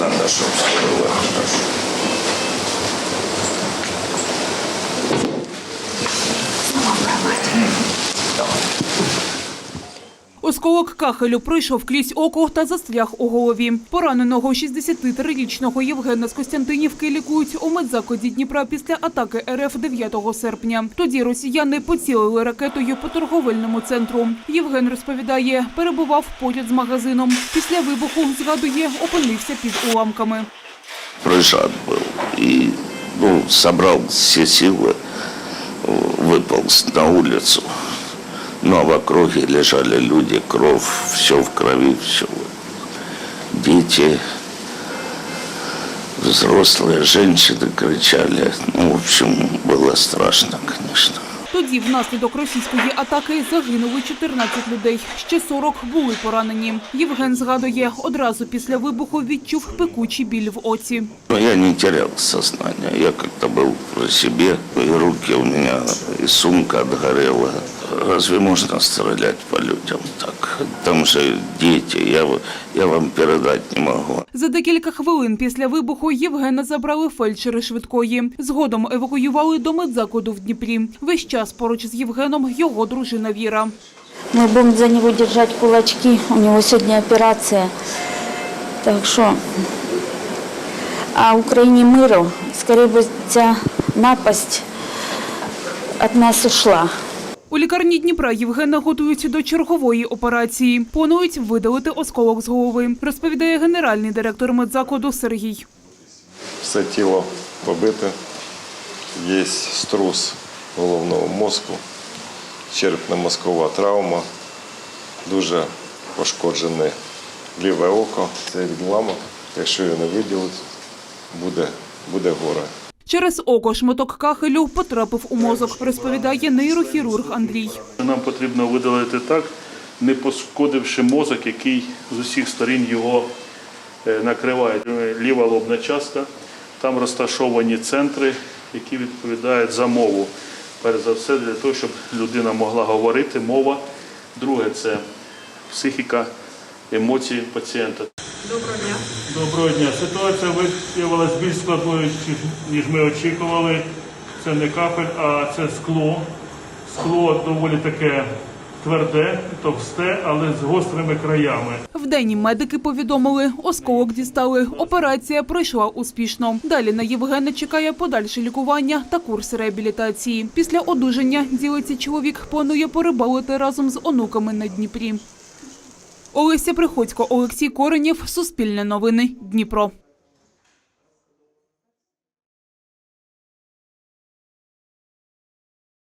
надо, чтобы все было Осколок кахелю пройшов крізь око та застряг у голові. Пораненого 63-річного Євгена з Костянтинівки лікують у медзакладі Дніпра після атаки РФ 9 серпня. Тоді росіяни поцілили ракетою по торговельному центру. Євген розповідає, перебував поряд з магазином. Після вибуху, згадує, опинився під уламками. Прыжак был. И ну, собрал все силы, э, выполз на улицу. Ну, а в округе лежали люди, кровь, все в крови, все. Дети, взрослые, женщины кричали. Ну, в общем, было страшно, конечно. Тоді внаслідок російської атаки загинули 14 людей. Ще 40 були поранені. Євген згадує, одразу після вибуху відчув пекучий біль в оці. Но я не терял сознание. Я как-то был при себе, и руки у меня, и сумка отгорела. Разве можно стрелять по людям так? Там же дети, я, я вам передать не могу. За декілька хвилин після вибуху Євгена забрали фельдшери швидкої. Згодом евакуювали до медзакладу в Дніпрі. Весь час поруч з Євгеном його дружина Віра. Мы будем за него держать кулачки. У него сегодня операция. Так что... А Украине миру, скорее бы ця напасть от нас ушла. У лікарні Дніпра Євгена готують до чергової операції. Планують видалити осколок з голови, розповідає генеральний директор медзакладу Сергій. Все тіло побите, є струс головного мозку, черепно-мозкова травма, дуже пошкоджене ліве око. Це відламок. Якщо його не виділити, буде, буде горе. Через око шматок кахелю потрапив у мозок, розповідає нейрохірург Андрій. Нам потрібно видалити так, не пошкодивши мозок, який з усіх сторін його е, накриває. Ліва лобна частка, там розташовані центри, які відповідають за мову. Перш за все, для того, щоб людина могла говорити, мова. Друге це психіка, емоції пацієнта. Доброго дня. Доброго дня. Ситуація виявилася більш складною, ніж ми очікували. Це не капель, а це скло. Скло доволі таке тверде, товсте, але з гострими краями. Вдень медики повідомили, осколок дістали. Операція пройшла успішно. Далі на Євгена чекає подальше лікування та курс реабілітації. Після одужання ділиться чоловік планує порибалити разом з онуками на Дніпрі. Олеся Приходько, Олексій Коренєв, Суспільне новини, Дніпро.